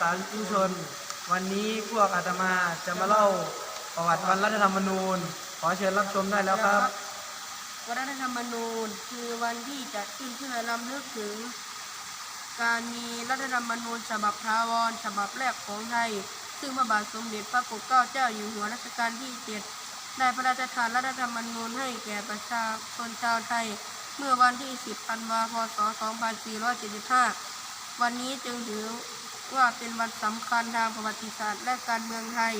สาธุชน วันนี้พวกอาตมาจะมาเล่าประวัติวันรัฐธรรมนูญ ขอเชิญรับชมได้แล้วครับ วันรัฐธรรมนูญคือวันที่จัดขึ้นเพื่อรำลึกถึง การมีรัฐธรรมนูญฉบับทาวรฉบับแรกของไทย ซึ่งพระบาทสมเด็จพระปกเกล้าเจ้าอยู่หัวรัชกาลที่เจ็ดได้พระราชทานรัฐธรรมนูญให้แก่ประชาชนชาวไทย เมื่อวันที่ 10 ธันวาคมพศ2475 วันนี้จึงถือ ว่าเป็นวันสำคัญทางประวัติศาสตร์ และการเมืองไทย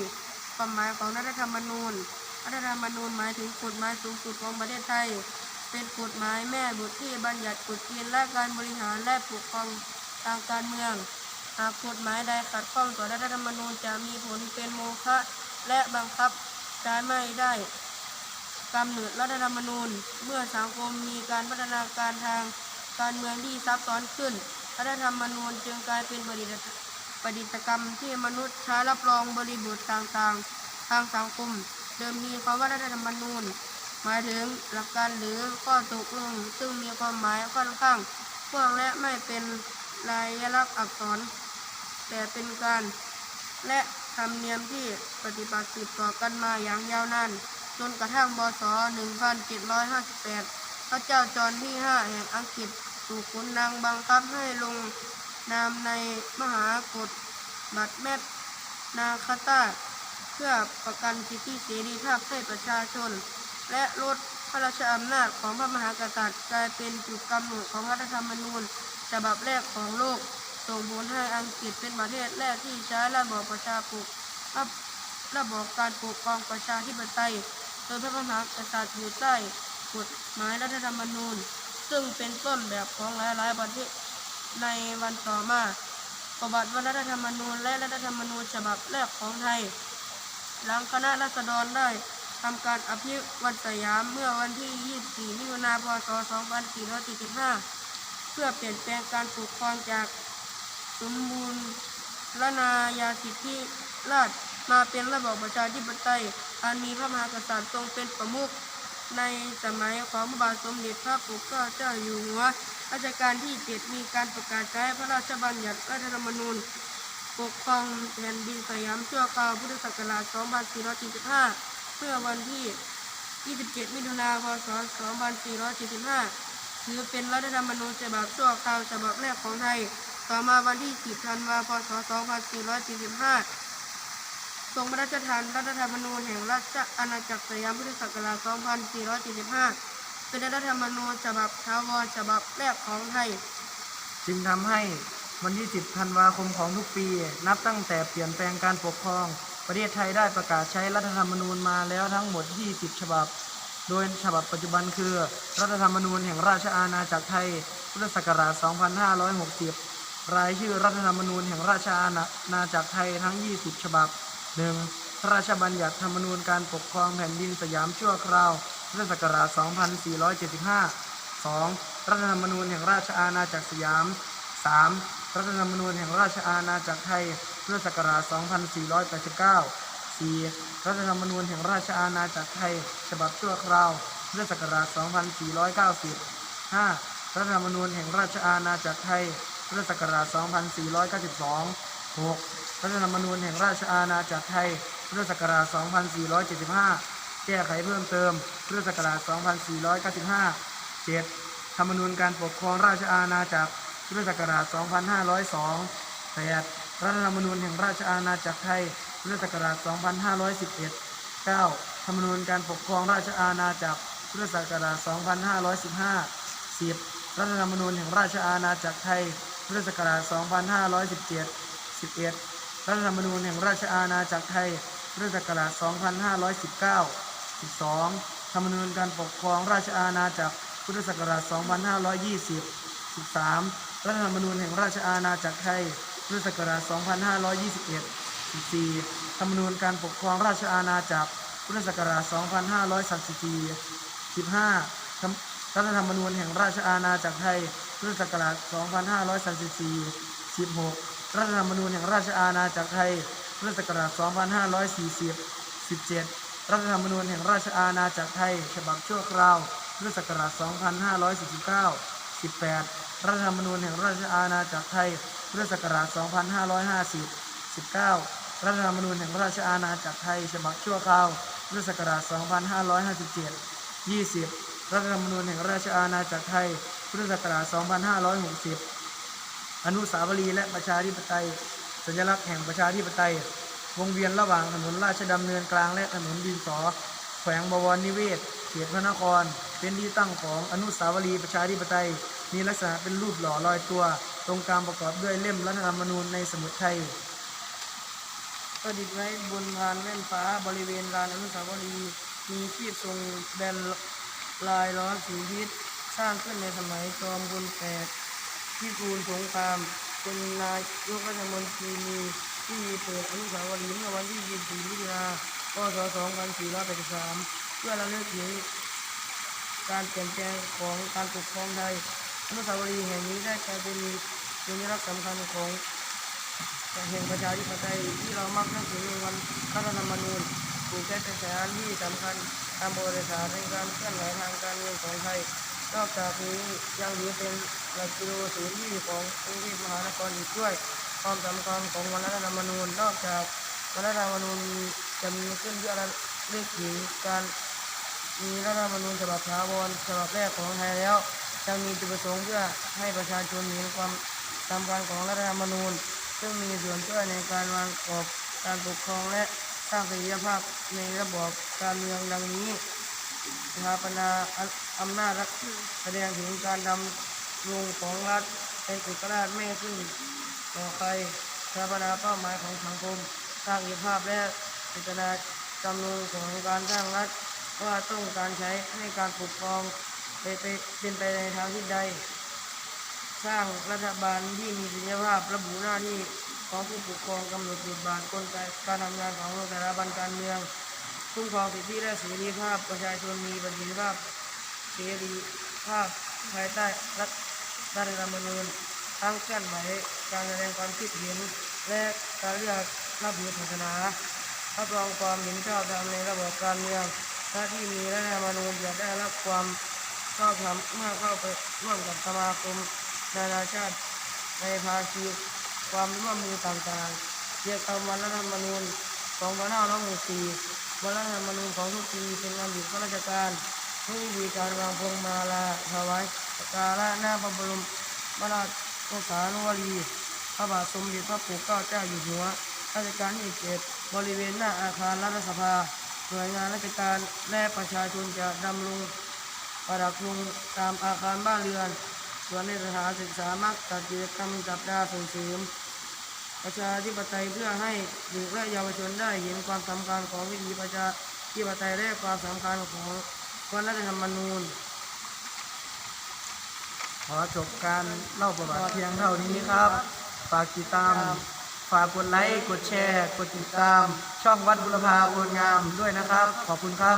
ความหมายของรัฐธรรมนูญ รัฐธรรมนูญหมายถึงกฎหมายสูงสุดของประเทศไทย เป็นกฎหมายแม่บทที่บัญญัติกฎเกณฑ์และการบริหารและปกครองทางการเมือง หากกฎหมายใดขัดข้องต่อรัฐธรรมนูญจะมีผลเป็นโมฆะและบังคับใช้ไม่ได้กำเนิดรัฐธรรมนูญ เมื่อสังคมมีการพัฒนาการทางการเมืองที่ซับซ้อนขึ้นรัฐธรรมนูญจึงกลายเป็นประดิษฐ์ ประดิษฐกรรมที่มนุษย์ใช้รับรองบริบทต่างๆ ทางสังคม เดิมทีคำว่ารัฐธรรมนูญ หมายถึงหลักการหรือข้อตกลง ซึ่งมีความหมายค่อนข้างกว้างและไม่เป็นลายลักษณ์อักษร แต่เป็นการและธรรมเนียมที่ปฏิบัติสืบต่อกันมาอย่างยาวนานจนกระทั่งบศ 1758 พระเจ้าจอห์นที่ 5 แห่งอังกฤษถูกขุนนางบังคับให้ลง นามในมหากฎบัตรแมตนาคาตาเพื่อประกันสิทธิเสรีภาพให้ประชาชน และลดพระราชอำนาจของพระมหากษัตริย์กลายเป็นจุดกำเนิดของรัฐธรรมนูญ ฉบับแรกของโลก ส่งผลให้อังกฤษเป็นประเทศแรกที่ใช้ระบอบประชาปกระระบอบการปกครองประชาธิปไตย โดยพระมหากษัตริย์อยู่ใต้กฎหมายรัฐธรรมนูญ ซึ่งเป็นต้นแบบของหลายๆประเทศ ในวันต่อมาประวัติวันรัฐธรรมนูญและรัฐธรรมนูญฉบับแรกของไทย หลังคณะรัษฎรได้ทำการอภิวัตสยามเมื่อวันที่ 24 มิถุนายน พศ 2475เพื่อเปลี่ยนแปลงการปกครองจากสมบูรณ์ละนายาสิทธิราชมาเป็นระบอบประชาธิปไตย อันมีพระมหากษัตริย์ทรงเป็นประมุข ในสมัยของพระบาทสมเด็จพระปกเกล้าเจ้าอยู่หัวรัชกาลที่7มีการประกาศใช้พระราชบัญญัติรัฐธรรมนูญ ปกครองแผ่นดินสยามชั่วคราวพุทธศักราช 2445 เมื่อวันที่ 27 มิถุนายน พศ 2445 ถือเป็นรัฐธรรมนูญฉบับชั่วคราวฉบับแรกของไทย ต่อมาวันที่ 10 ธันวาคม พศ 2445 ทรงพระราชทานรัฐธรรมนูญแห่งราชอาณาจักรสยามพุทธศักราช 2445เป็นรัฐธรรมนูญฉบับทาวรฉบับแรกของไทย จึงทำให้วันที่ 10 ธันวาคมของทุกปี นับตั้งแต่เปลี่ยนแปลงการปกครอง ประเทศไทยได้ประกาศใช้รัฐธรรมนูญมาแล้วทั้งหมด 20 ฉบับ โดยฉบับปัจจุบันคือ รัฐธรรมนูญแห่งราชอาณาจักรไทย พุทธศักราช 2560 รายชื่อรัฐธรรมนูญแห่งราชอาณาจักรไทยทั้ง 20 ฉบับ 1. พระราชบัญญัติธรรมนูญการปกครองแผ่นดินสยามชั่วคราวพุทธศักราช 2475 2. รัฐธรรมนูญแห่งราชอาณาจักรสยาม 3. รัฐธรรมนูญแห่งราชอาณาจักรไทยพุทธศักราช 2489 4. รัฐธรรมนูญแห่งราชอาณาจักรไทย ฉบับชั่วคราวพุทธศักราช 2490 5. รัฐธรรมนูญแห่งราชอาณาจักรไทยพุทธศักราช 2492 6. รัฐธรรมนูญแห่งราชอาณาจักรไทย พุทธศักราช 2475 แก้ไขเพิ่มเติม พุทธศักราช 2495 7. ธรรมนูญการปกครองราชอาณาจักร พุทธศักราช 2502 8. รัฐธรรมนูญแห่งราชอาณาจักรไทย พุทธศักราช 2511 9. ธรรมนูญการปกครองราชอาณาจักร พุทธศักราช 2515 10. รัฐธรรมนูญแห่งราชอาณาจักรไทย พุทธศักราช 2517 11. รัฐธรรมนูญแห่งราชอาณาจักรไทยพุทธศักราช 2519 12. ธรรมนูญการปกครองราชอาณาจักรพุทธศักราช 2520 13. รัฐธรรมนูญแห่งราชอาณาจักรไทยพุทธศักราช 2521 14. ธรรมนูญการปกครองราชอาณาจักรพุทธศักราช 2534 15. รัฐธรรมนูญแห่งราชอาณาจักรไทยพุทธศักราช 2534 16. รัฐธรรมนูญแห่งราชอาณาจักรไทยพุทธศักราช 2540 17. รัฐธรรมนูญแห่งราชอาณาจักรไทย ฉบับชั่วคราวพุทธศักราช 2549 18. รัฐธรรมนูญแห่งราชอาณาจักรไทยพุทธพุทธศักราช 2550 19 รัฐธรรมนูญแห่งราชอาณาจักรไทย ฉบับชั่วคราวพุทธศักราช 2557 20 รัฐธรรมนูญแห่งราชอาณาจักรไทยพุทธศักราช 2560 อนุสาวรีย์และประชาธิปไตย สัญลักษณ์แห่งประชาธิปไตยวงเวียนระหว่างถนนราชดำเนินกลางและถนนดินสอ แขวงบวรนิเวศ เขตพระนคร เป็นที่ตั้งของอนุสาวรีย์ประชาธิปไตย มีลักษณะเป็นรูปหล่อลอยตัว ตรงกลางประกอบด้วยเล่มรัฐธรรมนูญในสมุดไทยประดิษฐ์ไว้บนพานแว่นฟ้าบริเวณลานอนุสาวรีย์มีขีดทรงแบนลายล้อสีพิษสร้างขึ้นในสมัยจอมพลแปด ที่กรูนสงครามเป็นนายกรัฐมนตรีมีที่เปิดอนุสาวรีย์เมื่อวันที่ 24 มิถุนายน พศ 2483 เพื่อระลึกถึงการเปลี่ยนแปลงของการปกครองไทยอนุสาวรีย์แห่งนี้ได้กลายเป็นสัญลักษณ์สำคัญของแห่งประชาธิปไตยที่เรามักนึกถึงในวันรัฐธรรมนูญถูกใช้เป็นสถานที่สำคัญตามบริษัทในการเคลื่อนไหวทางการเมืองของไทยนอกจากนี้ยังถือเป็น หลักกิโลศูนย์ที่ของกรุงเทพมหานครอีกด้วย ความสำคัญของวันรัฐธรรมนูญนอกจากวันรัฐธรรมนูญจะมีขึ้นเพื่อระลึกถึงการมีรัฐธรรมนูญฉบับถาวรฉบับแรกของไทยแล้วยังมีจุดประสงค์เพื่อให้ประชาชนเห็นความสำคัญของรัฐธรรมนูญ ซึ่งมีส่วนช่วยในการวางกรอบการปกครองและสร้างเสถียภาพในระบอบการเมืองดังนี้สถาปนาอำนาจรัฐแสดงถึงการดำ รงของรัฐเป็นเอกราชไม่ขึ้นต่อใครสถาปนาเป้าหมายของสังคมสร้างเอกภาพและเจตนาจำนงของการสร้างรัฐว่าต้องการใช้ให้การปกครองไปไปเป็นไปในทางที่ใด สร้างรัฐบาลที่มีศักยภาพระบุหน้าที่ของผู้ปกครองกำหนดบทบาทกลไกการทำงานของสถาบันการเมืองคุ้มครองสิทธิและเสรีภาพประชาชนมีประสิทธิภาพเสรีภาพภายใต้รัฐ รัฐธรรมนูญทั้งเคลื่อนไหวการแสดงความคิดเห็น และการเลือกรับผิดศาสนารับรองความเห็นชอบธรรมในระบบการเมืองและที่มีรัฐธรรมนูญจะได้รับความชอบธรรมเมื่อเข้าไปร่วมกับสมาคมนานาชาติในภาคีความร่วมมือต่างๆเกี่ยวกับวันรัฐธรรมนูญ2564วันรัฐธรรมนูญของทุกปีเป็นวันหยุดข้าราชการเพื่อมีการวางพวงมาลาถวาย สกการะหน้าพระบรมราชสานุวรีพระบาทสมเด็จพระปกเกล้าเจ้าอยู่หัวราชการที่เจ็ดบริเวณหน้าอาคารรัฐสภาหน่วยงานราชการและประชาชนจะดำรงประดับธงตามอาคารบ้านเรือน ส่วนในสถานศึกษามักจัดกิจกรรมสัปดาห์ส่งเสริมประชาธิปไตยเพื่อให้เด็กและเยาวชนได้เห็นความสำคัญของวิถีประชาธิปไตยและความสำคัญของวันรัฐธรรมนูญ ขอจบการเล่าประวัติเพียงเท่านี้ครับ ฝากติดตาม ฝากกดไลค์ กดแชร์ กดติดตาม ช่องวัดบุรพาโอนงามด้วยนะครับ ขอบคุณครับ